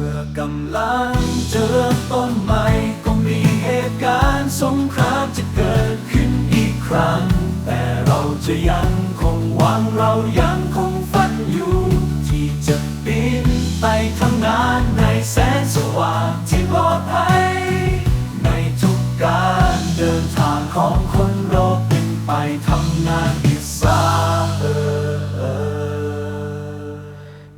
เมื่อกำลังเจอต้นไม้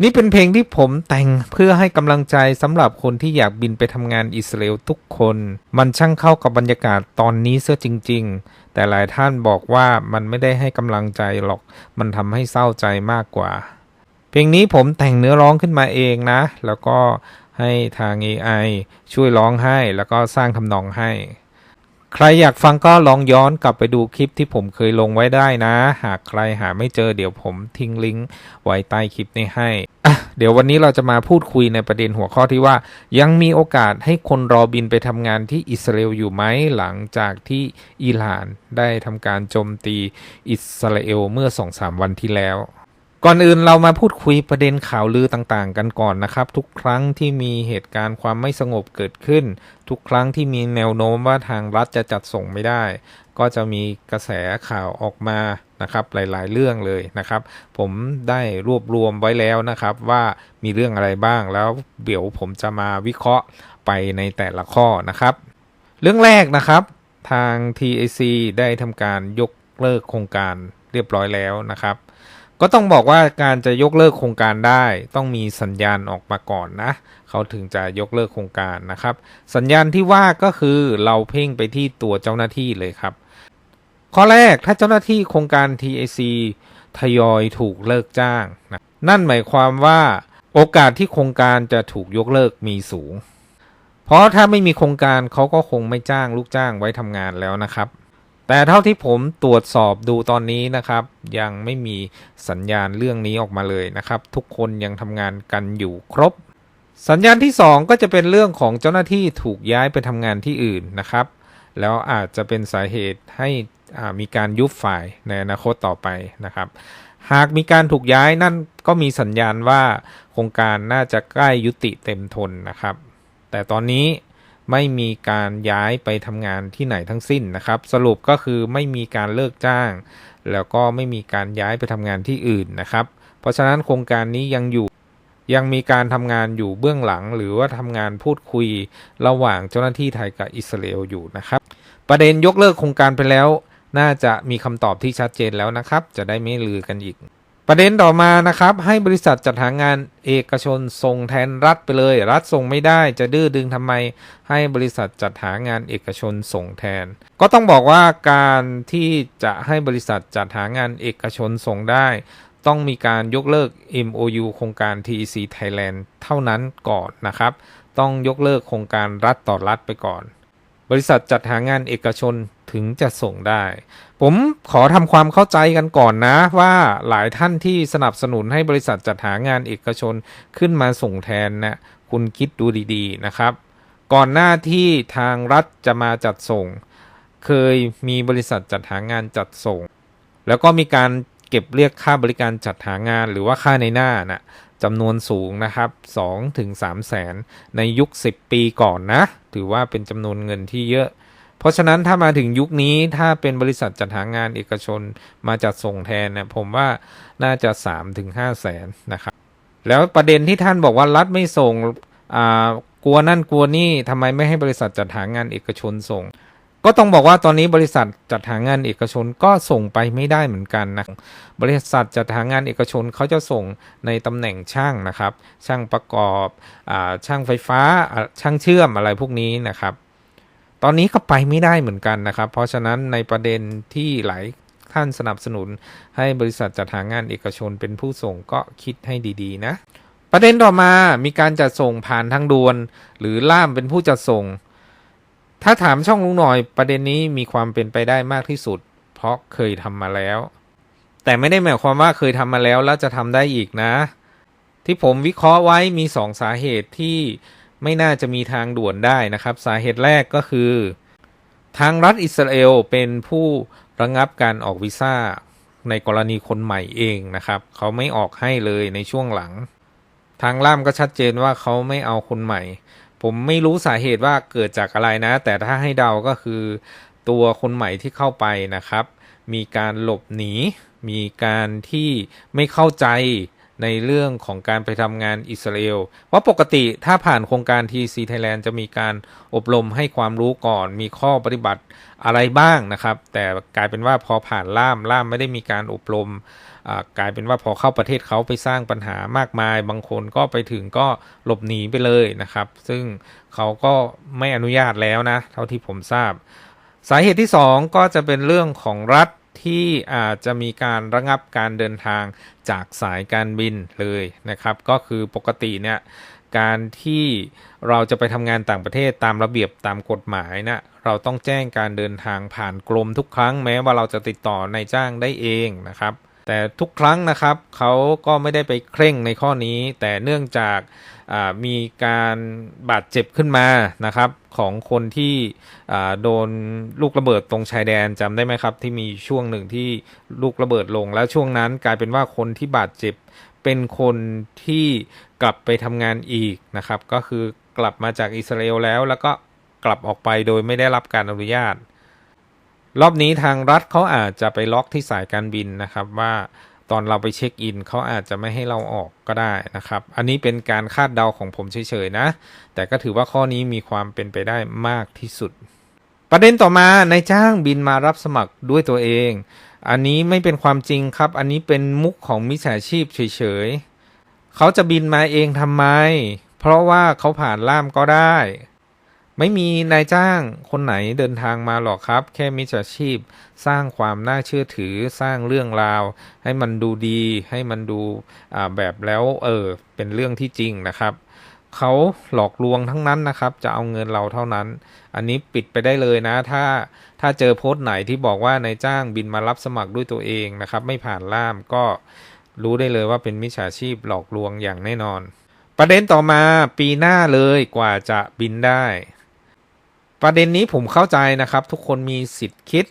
นี่เป็นเพลงที่ผมแต่งเพื่อให้กำลังใจสำหรับคนที่อยากบินไปทำงานอิสราเอลทุกคน มันช่างเข้ากับบรรยากาศตอนนี้เสียจริง ๆ แต่หลายท่านบอกว่ามันไม่ได้ให้กำลังใจหรอก มันทำให้เศร้าใจมากกว่า เพลงนี้ผมแต่งเนื้อร้องขึ้นมาเองนะ แล้วก็ให้ทาง AI ช่วยร้องให้แล้วก็สร้างทำนองให้ ใครอยากฟังก็ลองย้อนกลับไปดูคลิปที่ผมเคยลงไว้ได้นะ หากใครหาไม่เจอเดี๋ยวผมทิ้งลิงก์ไว้ใต้คลิปนี้ให้อะเดี๋ยววันนี้เราจะมาพูดคุยในประเด็นหัวข้อที่ว่า ยังมีโอกาสให้คนรอบินไปทำงานที่อิสราเอลอยู่ไหมหลังจากที่อิหร่านได้ทำการโจมตีอิสราเอลเมื่อ2-3วันที่แล้ว ก่อนอื่นเรามาพูดคุยประเด็นข่าวลือต่างๆ กันก่อนนะครับ ทุกครั้งที่มีเหตุการณ์ความไม่สงบเกิดขึ้น ทุกครั้งที่มีแนวโน้มว่าทางรัฐจะจัดส่งไม่ได้ ก็จะมีกระแสข่าวออกมานะครับหลายๆ เรื่องเลยนะครับ ผมได้รวบรวมไว้แล้วนะครับ ว่ามีเรื่องอะไรบ้างแล้วเดี๋ยวผมจะมาวิเคราะห์ไปในแต่ละข้อนะครับ เรื่องแรกนะครับทาง TAC ได้ทำการยกเลิกโครงการเรียบร้อยแล้วนะครับ ก็ต้องบอกว่าการจะยกเลิกโครงการได้ต้องมีสัญญาณออกมาก่อนนะ เขาถึงจะยกเลิกโครงการนะครับ สัญญาณที่ว่าก็คือเราเพ่งไปที่ตัวเจ้าหน้าที่เลยครับ ข้อแรกถ้าเจ้าหน้าที่โครงการ TAC ทยอยถูกเลิกจ้างนะนั่นหมายความว่าโอกาสที่โครงการจะถูกยกเลิกมีสูง เพราะถ้าไม่มีโครงการเขาก็คงไม่จ้างลูกจ้างไว้ทำงานแล้วนะครับ แต่เท่าที่ผมตรวจสอบดูตอนนี้นะครับ ยังไม่มีสัญญาณเรื่องนี้ออกมาเลยนะครับ ทุกคนยังทำงานกันอยู่ครบ สัญญาณที่ 2 ก็จะเป็นเรื่องของเจ้าหน้าที่ถูกย้ายไปทำงานที่อื่นนะครับ แล้วอาจจะเป็นสาเหตุให้มีการยุบฝ่ายในอนาคตต่อไปนะครับ หากมีการถูกย้ายนั่นก็มีสัญญาณว่าโครงการน่าจะใกล้ยุติเต็มทนนะครับ แต่ตอนนี้ ไม่มีการย้ายไปทำงานที่ไหนทั้งสิ้นนะครับ สรุปก็คือไม่มีการเลิกจ้าง แล้วก็ไม่มีการย้ายไปทำงานที่อื่นนะครับ เพราะฉะนั้นโครงการนี้ยังอยู่ยังมีการทำงานอยู่เบื้องหลัง หรือว่าทำงานพูดคุยระหว่างเจ้าหน้าที่ไทยกับอิสราเอลอยู่นะครับ ประเด็นยกเลิกโครงการไปแล้ว น่าจะมีคำตอบที่ชัดเจนแล้วนะครับ จะได้ไม่ลือกันอีก ประเด็นต่อมานะครับ ให้บริษัทจัดหางานเอกชนส่งแทนรัฐไปเลย รัฐส่งไม่ได้จะดื้อดึงทำไม ให้บริษัทจัดหางานเอกชนส่งแทน ก็ต้องบอกว่าการที่จะให้บริษัทจัดหางานเอกชนส่งได้ ต้องมีการยกเลิก MOU โครงการ TEC Thailand เท่านั้นก่อนนะครับ ต้องยกเลิกโครงการรัฐต่อรัฐไปก่อน บริษัทจัดหางานเอกชนถึงจะส่งได้ ผมขอทำความเข้าใจกันก่อนนะว่าหลายท่านที่สนับสนุนให้บริษัทจัดหางานเอกชนขึ้นมาส่งแทนนะคุณคิดดูดีๆนะครับ ก่อนหน้าที่ทางรัฐจะมาจัดส่ง เคยมีบริษัทจัดหางานจัดส่ง แล้วก็มีการเก็บเรียกค่าบริการจัดหางานหรือว่าค่าในหน้านะจำนวนสูงนะครับ2ถึง3แสนในยุค 10 ปีก่อนนะ ถือว่าเป็นจำนวนเงินที่เยอะ เพราะฉะนั้นถ้ามาถึงยุคนี้ถ้าเป็นบริษัทจัดหางานเอกชนมาจัดส่งแทนเนี่ยผมว่าน่าจะ3ถึง5แสนนะครับ แล้วประเด็นที่ท่านบอกว่ารัฐไม่ส่งอ่ากลัวนั่นกลัวนี่ทำไมไม่ให้บริษัทจัดหางานเอกชนส่ง ก็ต้องบอกว่าตอนนี้บริษัทจัดหางานเอกชนก็ส่งไปไม่ได้เหมือนกันนะบริษัทจัดหางานเอกชนเขาจะส่งในตำแหน่งช่างนะครับ ช่างประกอบอาช่างไฟฟ้าช่างเชื่อมอะไรพวกนี้นะครับ ตอนนี้ก็ไปไม่ได้เหมือนกันนะครับ เพราะฉะนั้นในประเด็นที่หลายท่านสนับสนุน ให้บริษัทจัดหางานเอกชนเป็นผู้ส่งก็คิดให้ดีๆ นะ ประเด็นต่อมามีการจัดส่งผ่านทางด่วน หรือล่ามเป็นผู้จัดส่ง ถ้าถามช่องลุงหน่อย ประเด็นนี้มีความเป็นไปได้มากที่สุด เพราะเคยทำมาแล้ว แต่ไม่ได้หมายความว่าเคยทำมาแล้วแล้วจะทำได้อีกนะ ที่ผมวิเคราะห์ไว้มีสองสาเหตุที่ ไม่น่าจะมีทางด่วนได้นะครับ สาเหตุแรกก็คือ ทางรัฐอิสราเอลเป็นผู้ระงับการออกวีซ่าในกรณีคนใหม่เองนะครับ เขาไม่ออกให้เลยในช่วงหลัง ทางล่ามก็ชัดเจนว่าเขาไม่เอาคนใหม่ ผมไม่รู้สาเหตุว่าเกิดจากอะไรนะ แต่ถ้าให้เดาก็คือ ตัวคนใหม่ที่เข้าไปนะครับ มีการหลบหนี มีการที่ไม่เข้าใจ ในเรื่องของการไปทำงานอิสราเอลว่าปกติถ้าผ่านโครงการ TC Thailand จะมีการอบรมให้ความรู้ก่อน มีข้อปฏิบัติอะไรบ้างนะครับ แต่กลายเป็นว่าพอผ่านล่ามล่ามไม่ได้มีการอบรมกลายเป็นว่าพอเข้าประเทศเขาไปสร้างปัญหามากมาย บางคนก็ไปถึงก็หลบหนีไปเลยนะครับ ซึ่งเขาก็ไม่อนุญาตแล้วนะ เท่าที่ผมทราบ สาเหตุที่ 2 ก็จะเป็นเรื่องของรัฐ ที่อาจจะมีการระงับการเดินทางจากสายการบินเลยนะครับ ก็คือปกติเนี่ยการที่เราจะไปทำงานต่างประเทศตามระเบียบตามกฎหมายนะเราต้องแจ้งการเดินทางผ่านกรมทุกครั้งแม้ว่าเราจะติดต่อนายจ้างได้เองนะครับ แต่ทุกครั้งนะครับเขาก็ไม่ได้ไปเคร่งในข้อนี้ แต่เนื่องจากมีการบาดเจ็บขึ้นมานะครับของคนที่โดนลูกระเบิดตรงชายแดนจำได้ไหมครับ ที่มีช่วงหนึ่งที่ลูกระเบิดลง แล้วช่วงนั้นกลายเป็นว่าคนที่บาดเจ็บเป็นคนที่กลับไปทำงานอีกนะครับ ก็คือกลับมาจากอิสราเอลแล้วแล้วก็กลับออกไปโดยไม่ได้รับการอนุญาต รอบนี้ทางรัฐเขาอาจจะไปล็อกที่สายการบินนะครับว่าตอนเราไปเช็คอินเขาอาจจะไม่ให้เราออกก็ได้นะครับ อันนี้เป็นการคาดเดาของผมเฉยๆนะ แต่ก็ถือว่าข้อนี้มีความเป็นไปได้มากที่สุด ประเด็นต่อมานายจ้างบินมารับสมัครด้วยตัวเอง อันนี้ไม่เป็นความจริงครับ อันนี้เป็นมุกของมิจฉาชีพเฉยๆเขาจะบินมาเองทำไม เพราะว่าเขาผ่านล่ามก็ได้ ไม่มีนายจ้างคนไหนเดินทางมาหรอกครับ แค่มิจฉาชีพสร้างความน่าเชื่อถือสร้างเรื่องราว ให้มันดูดี ให้มันดูแบบแล้วเออเป็นเรื่องที่จริงนะครับเขาหลอกลวงทั้งนั้นนะครับ จะเอาเงินเราเท่านั้น อันนี้ปิดไปได้เลยนะ ถ้าถ้าเจอโพสต์ไหนที่บอกว่านายจ้างบินมารับสมัครด้วยตัวเองนะครับ ไม่ผ่านล่ามก็รู้ได้เลยว่าเป็นมิจฉาชีพหลอกลวงอย่างแน่นอน ประเด็นต่อมาปีหน้าเลยกว่าจะบินได้ ประเด็นนี้ผมเข้าใจนะครับ ทุกคนมีสิทธิ์คิด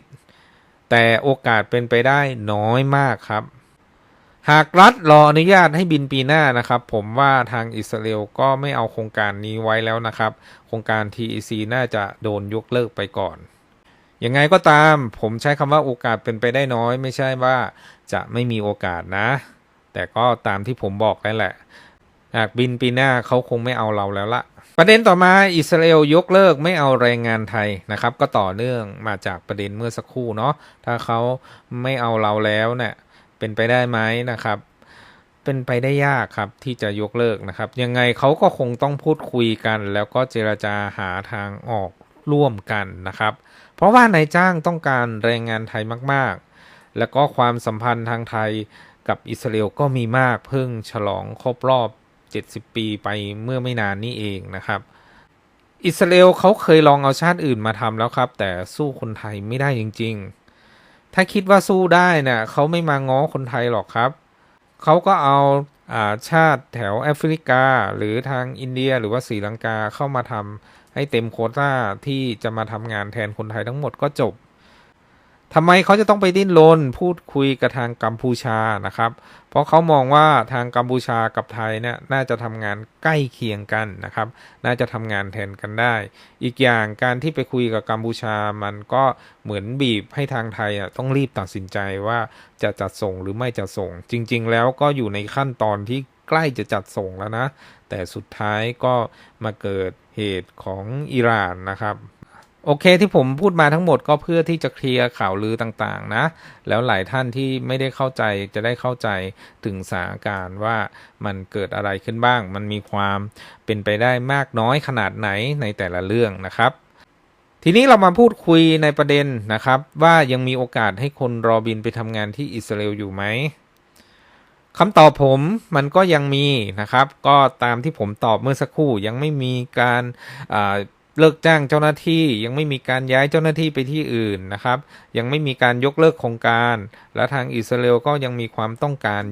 แต่โอกาสเป็นไปได้น้อยมากครับ หากรัฐรออนุญาตให้บินปีหน้านะครับ ผมว่าทางอิสราเอลก็ไม่เอาโครงการนี้ไว้แล้วนะครับ โครงการ TEC น่าจะโดนยกเลิกไปก่อนยังไงก็ตามผมใช้คำว่าโอกาสเป็นไปได้น้อย ไม่ใช่ว่าจะไม่มีโอกาสนะ แต่ก็ตามที่ผมบอกนั่นแหละ หากบินปีหน้าเขาคงไม่เอาเราแล้วละประเด็นต่อมาอิสราเอลยกเลิกไม่เอาแรงงานไทยนะครับ ก็ต่อเนื่องมาจากประเด็นเมื่อสักครู่เนาะถ้าเขาไม่เอาเราแล้วเนี่ยเป็นไปได้ไหมนะครับ เป็นไปได้ยากครับที่จะยกเลิกนะครับ ยังไงเขาก็คงต้องพูดคุยกัน แล้วก็เจรจาหาทางออกร่วมกันนะครับ เพราะว่านายจ้างต้องการแรงงานไทยมากๆ แล้วก็ความสัมพันธ์ทางไทยกับอิสราเอลก็มีมากเพิ่งฉลองครบรอบ 70 ปีไปเมื่อไม่นานนี้เองนะครับ อิสราเอลเขาเคยลองเอาชาติอื่นมาทำแล้วครับ แต่สู้คนไทยไม่ได้จริง ๆ ถ้าคิดว่าสู้ได้เนี่ยเขาไม่มาง้อคนไทยหรอกครับ เขาก็เอาอาชาติแถวแอฟริกา หรือทางอินเดียหรือว่าศรีลังกาเข้ามาทำให้เต็มโคต้าที่จะมาทำงานแทนคนไทยทั้งหมดก็จบ ทำไมเขาจะต้องไปดิ้นรนพูดคุยกับทางกัมพูชานะครับ เพราะเขามองว่าทางกัมพูชากับไทยเนี่ยน่าจะทำงานใกล้เคียงกันนะครับ น่าจะทำงานแทนกันได้ อีกอย่างการที่ไปคุยกับกัมพูชามันก็เหมือนบีบให้ทางไทยอะต้องรีบตัดสินใจว่าจะจัดส่งหรือไม่จัดส่ง จริง ๆ แล้วก็อยู่ในขั้นตอนที่ใกล้จะจัดส่งแล้วนะ แต่สุดท้ายก็มาเกิดเหตุของอิหร่านนะครับ โอเคที่ผมพูดมาทั้งหมดก็เพื่อที่จะเคลียร์ข่าวลือต่างๆนะ แล้วหลายท่านที่ไม่ได้เข้าใจจะได้เข้าใจถึงสถานการณ์ว่ามันเกิดอะไรขึ้นบ้าง มันมีความเป็นไปได้มากน้อยขนาดไหนในแต่ละเรื่องนะครับ ทีนี้เรามาพูดคุยในประเด็นนะครับ ว่ายังมีโอกาสให้คนรอบินไปทำงานที่อิสราเอลอยู่ไหมคำตอบผมมันก็ยังมีนะครับ ก็ตามที่ผมตอบเมื่อสักครู่ยังไม่มีการอ่า เลิกจ้างเจ้าหน้าที่ ยังไม่มีการย้ายเจ้าหน้าที่ไปที่อื่นนะครับ ยังไม่มีการยกเลิกโครงการ และทางอิสราเอลก็ยังมีความต้องการ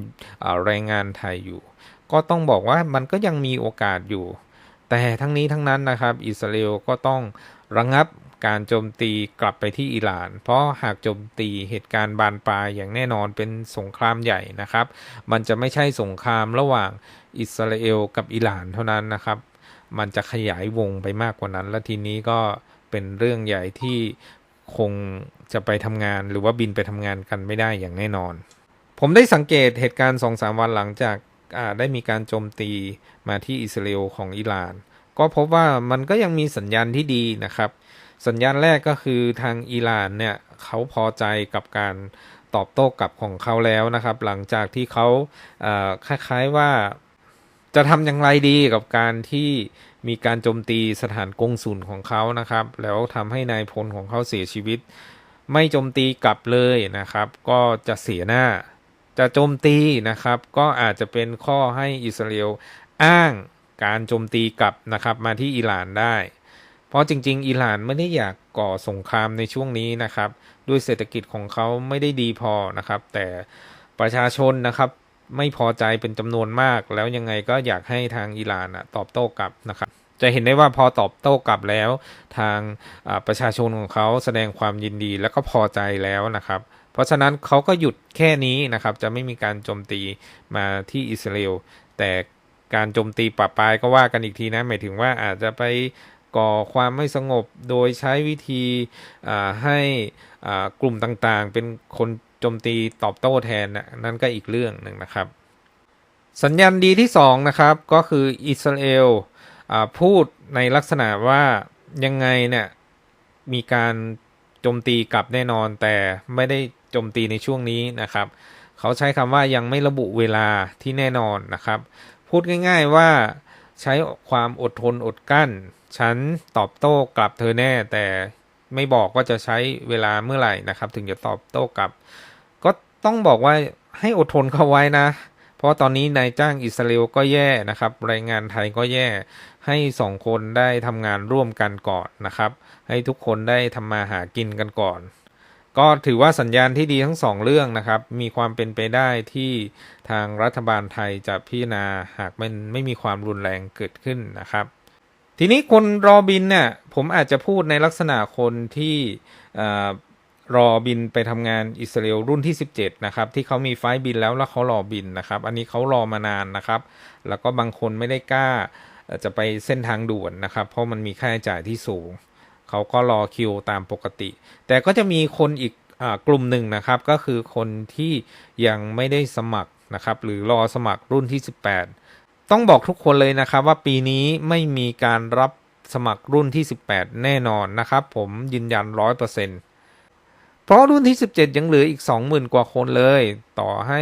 แรงงานไทยอยู่ ก็ต้องบอกว่ามันก็ยังมีโอกาสอยู่ แต่ทั้งนี้ทั้งนั้นนะครับ อิสราเอลก็ต้องระงับการโจมตีกลับไปที่อิหร่าน เพราะหากโจมตีเหตุการณ์บานปลายอย่างแน่นอนเป็นสงครามใหญ่นะครับ มันจะไม่ใช่สงครามระหว่างอิสราเอลกับอิหร่านเท่านั้นนะครับ มันจะขยายวงไปมากกว่านั้น และทีนี้ก็เป็นเรื่องใหญ่ที่คงจะไปทำงานหรือว่าบินไปทำงานกันไม่ได้อย่างแน่นอน ผมได้สังเกตเหตุการณ์สองสามวันหลังจากได้มีการโจมตีมาที่อิสราเอลของอิหร่าน ก็พบว่ามันก็ยังมีสัญญาณที่ดีนะครับ สัญญาณแรกก็คือทางอิหร่านเนี่ยเขาพอใจกับการตอบโต้กลับของเขาแล้วนะครับ หลังจากที่เขาคล้ายๆว่า จะทำอย่างไรดีกับการที่มีการโจมตีสถานกงสุลของเขานะครับ แล้วทำให้นายพลของเขาเสียชีวิต ไม่โจมตีกลับเลยนะครับ ก็จะเสียหน้า จะโจมตีนะครับ ก็อาจจะเป็นข้อให้อิสราเอลอ้างการโจมตีกลับนะครับมาที่อิหร่านได้ เพราะจริง ๆ อิหร่านไม่ได้อยากก่อสงครามในช่วงนี้นะครับ ด้วยเศรษฐกิจของเขาไม่ได้ดีพอนะครับ แต่ประชาชนนะครับ ไม่พอใจเป็นจำนวนมาก แล้วยังไงก็อยากให้ทางอิหร่านตอบโต้กลับนะครับ จะเห็นได้ว่าพอตอบโต้กลับแล้ว ทางประชาชนของเขาแสดงความยินดีแล้วก็พอใจแล้วนะครับ เพราะฉะนั้นเขาก็หยุดแค่นี้นะครับ จะไม่มีการโจมตีมาที่อิสราเอลแต่การโจมตีปะปายก็ว่ากันอีกทีนะหมายถึงว่าอาจจะไปก่อความไม่สงบโดยใช้วิธีให้กลุ่มต่างๆ เป็นคน จมตีตอบโต้แทนนะนั่นก็อีกเรื่องหนึ่งนะครับ สัญญาณดีที่สองนะครับก็คืออิสราเอลพูดในลักษณะว่ายังไงเนี่ยมีการโจมตีกลับแน่นอนแต่ไม่ได้โจมตีในช่วงนี้นะครับ เขาใช้คำว่ายังไม่ระบุเวลาที่แน่นอนนะครับ พูดง่าย ๆว่าใช้ความอดทนอดกั้น ฉันตอบโต้กลับเธอแน่ แต่ไม่บอกว่าจะใช้เวลาเมื่อไหร่นะครับ ถึงจะตอบโต้กลับ ต้องบอกว่าให้อดทนเข้าไว้นะ เพราะตอนนี้นายจ้างอิสราเอลก็แย่นะครับแรงงานไทยก็แย่ ให้สองคนได้ทำงานร่วมกันก่อนนะครับ ให้ทุกคนได้ทำมาหากินกันก่อน ก็ถือว่าสัญญาณที่ดีทั้งสองเรื่องนะครับ มีความเป็นไปได้ที่ทางรัฐบาลไทยจะพิจารณาหากมันไม่มีความรุนแรงเกิดขึ้นนะครับทีนี้คนรอบินเนี่ยผมอาจจะพูดในลักษณะคนที่อ่อ รอบินไปทำงานอิสราเอลรุ่นที่ 17 นะครับ ที่เขามีไฟล์บินแล้วแล้วเขารอบินนะครับ อันนี้เขารอมานานนะครับ แล้วก็บางคนไม่ได้กล้าจะไปเส้นทางด่วนนะครับ เพราะมันมีค่าใช้จ่ายที่สูง เขาก็รอคิวตามปกติ แต่ก็จะมีคนอีกอกลุ่มหนึ่งนะครับ ก็คือคนที่ยังไม่ได้สมัครนะครับ หรือรอสมัครรุ่นที่ 18 ต้องบอกทุกคนเลยนะครับว่าปีนี้ไม่มีการรับสมัครรุ่นที่ 18 แน่นอนนะครับ ผมยืนยัน 100%เพราะรุ่นที่ 17 ยังเหลืออีก 20,000 กว่าคนเลย ต่อให้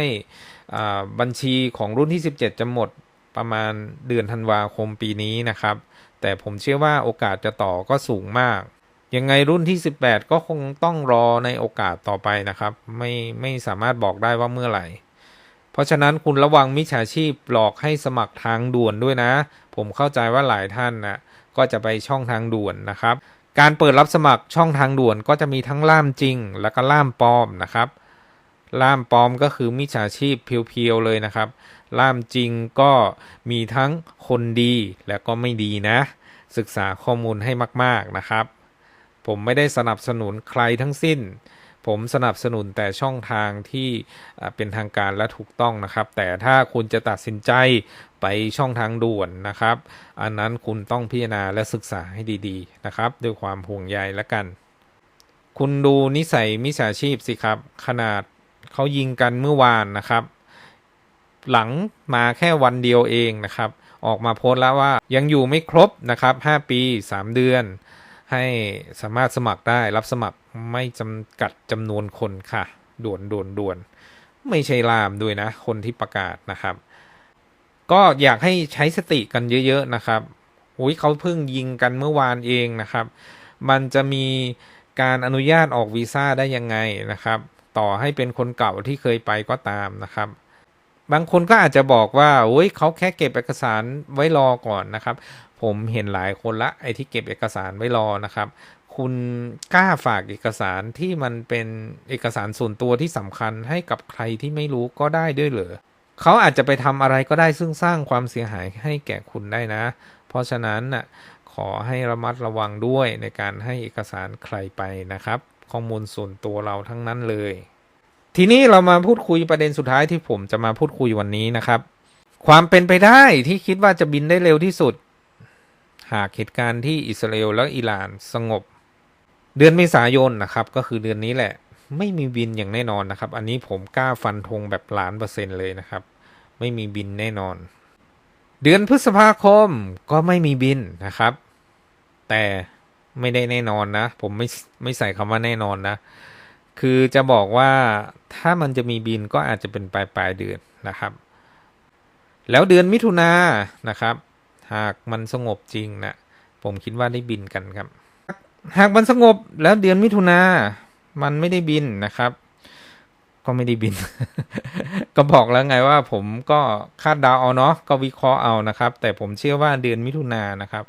บัญชีของรุ่นที่ 17 จะหมดประมาณเดือนธันวาคมปีนี้นะครับ แต่ผมเชื่อว่าโอกาสจะต่อก็สูงมาก ยังไงรุ่นที่ 18 ก็คงต้องรอในโอกาสต่อไปนะครับ ไม่ไม่สามารถบอกได้ว่าเมื่อไหร่ เพราะฉะนั้นคุณระวังมิจฉาชีพหลอกให้สมัครทางด่วนด้วยนะ ผมเข้าใจว่าหลายท่านนะก็จะไปช่องทางด่วนนะครับ การเปิดรับสมัครช่องทางด่วนก็จะมีทั้งล่ามจริง แล้วก็ล่ามปลอมนะครับล่ามปลอมก็คือมิจฉาชีพเพียวๆเลยนะครับ ล่ามจริงก็มีทั้งคนดีและก็ไม่ดีนะ ศึกษาข้อมูลให้มากๆนะครับ ผมไม่ได้สนับสนุนใครทั้งสิ้น ผมสนับสนุนแต่ช่องทางที่เป็นทางการและถูกต้องนะครับ แต่ถ้าคุณจะตัดสินใจ ไปช่องทางด่วนนะครับ อันนั้นคุณต้องพิจารณาและศึกษาให้ดีๆนะครับ ด้วยความห่วงใยและกัน คุณดูนิสัยมิจฉาชีพสิครับ ขนาดเขายิงกันเมื่อวานนะครับ หลังมาแค่วันเดียวเองนะครับ ออกมาโพสต์แล้วว่ายังอยู่ไม่ครบนะครับ 5 ปี 3 เดือน ให้สามารถสมัครได้รับสมัครไม่จำกัดจำนวนคนค่ะ ด่วนด่วนด่วน ไม่ใช่ลามด้วยนะ คนที่ประกาศนะครับ ก็อยากให้ใช้สติกันเยอะ ๆ นะครับอุ้ยเขาเพิ่งยิงกันเมื่อวานเองนะครับ มันจะมีการอนุญาตออกวีซ่าได้ยังไงนะครับ ต่อให้เป็นคนเก่าที่เคยไปก็ตามนะครับ บางคนก็อาจจะบอกว่าโอ้ยเขาแค่เก็บเอกสารไว้รอก่อนนะครับ ผมเห็นหลายคนละไอ้ที่เก็บเอกสารไว้รอนะครับ คุณกล้าฝากเอกสารที่มันเป็นเอกสารส่วนตัวที่สำคัญให้กับใครที่ไม่รู้ก็ได้ด้วยเหรอ เขาอาจจะไปทำอะไรก็ได้ซึ่งสร้างความเสียหายให้แก่คุณได้นะ เพราะฉะนั้นน่ะขอให้ระมัดระวังด้วยในการให้เอกสารใครไปนะครับ ข้อมูลส่วนตัวเราทั้งนั้นเลย ทีนี้เรามาพูดคุยประเด็นสุดท้ายที่ผมจะมาพูดคุยวันนี้นะครับ ความเป็นไปได้ที่คิดว่าจะบินได้เร็วที่สุด หากเหตุการณ์ที่อิสราเอลและอิหร่านสงบ เดือนเมษายนนะครับ ก็คือเดือนนี้แหละ ไม่มีบินอย่างแน่นอนนะครับ อันนี้ผมกล้าฟันธงแบบล้านเปอร์เซ็นต์เลยนะครับ ไม่มีบินแน่นอน เดือนพฤษภาคมก็ไม่มีบินนะครับ แต่ไม่ได้แน่นอนนะ ผมไม่ไม่ใส่คำว่าแน่นอนนะ คือจะบอกว่าถ้ามันจะมีบินก็อาจจะเป็นปลายปลายเดือนนะครับ แล้วเดือนมิถุนานะครับ หากมันสงบจริงนะผมคิดว่าได้บินกันครับ หากมันสงบแล้วเดือนมิถุนา มันไม่ได้บินนะครับ ก็ไม่ได้บิน ก็บอกแล้วไงว่าผมก็คาดเดาเอาเนาะก็วิเคราะห์เอานะครับ แต่ผมเชื่อว่าเดือนมิถุนายนนะครับ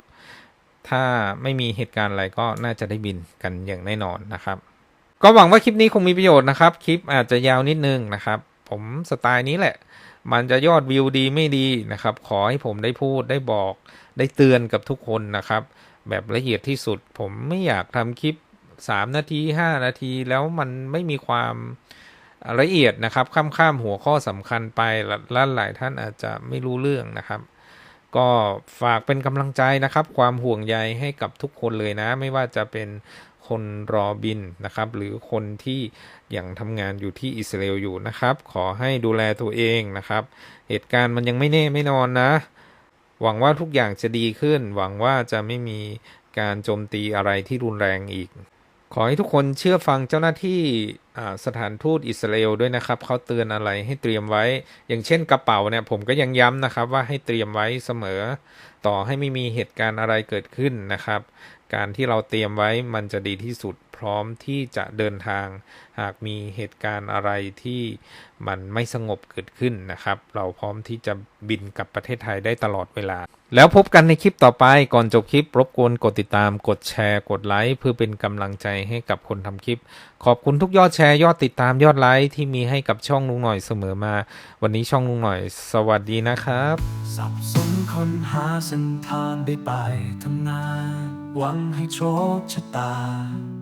ถ้าไม่มีเหตุการณ์อะไรก็น่าจะได้บินกันอย่างแน่นอนนะครับ ก็หวังว่าคลิปนี้คงมีประโยชน์นะครับ คลิปอาจจะยาวนิดนึงนะครับ ผมสไตล์นี้แหละมันจะยอดวิวดีไม่ดีนะครับ ขอให้ผมได้พูดได้บอกได้เตือนกับทุกคนนะครับ แบบละเอียดที่สุด ผมไม่อยากทำคลิป 3นาที5นาทีแล้วมันไม่มีความละเอียดนะครับ ข้ามข้ามหัวข้อสำคัญไปและหลายท่านอาจจะไม่รู้เรื่องนะครับ ก็ฝากเป็นกำลังใจนะครับ ความห่วงใยให้กับทุกคนเลยนะ ไม่ว่าจะเป็นคนรอบินนะครับ หรือคนที่ยังทำงานอยู่ที่อิสราเอลอยู่นะครับ ขอให้ดูแลตัวเองนะครับ เหตุการณ์มันยังไม่แน่ไม่นอนนะ หวังว่าทุกอย่างจะดีขึ้น หวังว่าจะไม่มีการโจมตีอะไรที่รุนแรงอีก ขอให้ทุกคนเชื่อฟังเจ้าหน้าที่สถานทูตอิสราเอลด้วยนะครับเขาเตือนอะไรให้เตรียมไว้ อย่างเช่นกระเป๋าเนี่ยผมก็ยังย้ำนะครับว่าให้เตรียมไว้เสมอ ต่อให้ไม่มีเหตุการณ์อะไรเกิดขึ้นนะครับ การที่เราเตรียมไว้มันจะดีที่สุด พร้อมที่จะเดินทาง หากมีเหตุการณ์อะไรที่มันไม่สงบเกิดขึ้นนะครับ เราพร้อมที่จะบินกลับประเทศไทยได้ตลอดเวลา แล้วพบกันในคลิปต่อไปก่อนจบคลิปรบกวนกดติดตามกดแชร์ กดไลค์เพื่อเป็นกำลังใจให้กับคนทำคลิป ขอบคุณทุกยอดแชร์ยอดติดตามยอดไลค์ที่มีให้กับช่องลุงหน่อยเสมอมา วันนี้ช่องลุงหน่อย สวัสดีนะครับสับสนคนหาเส้นทางได้ไปทำงาน หวังให้โชคชะตา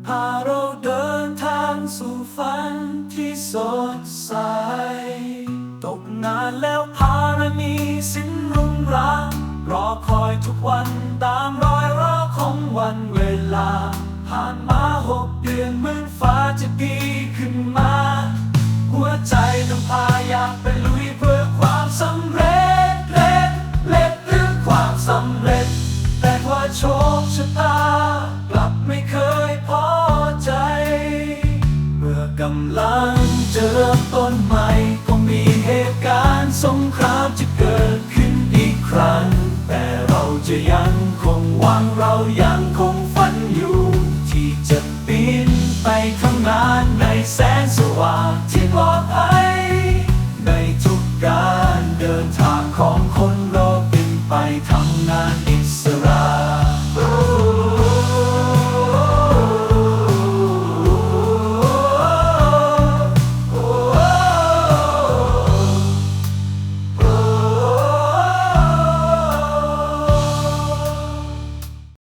พาเราเดินทางสู่ฝันที่สดใส ตกงานแล้วพารมีสิ้นรุ่งรางรอคอยทุกวันตามรอยรอของวัน จะยังคงหวังเรายังคง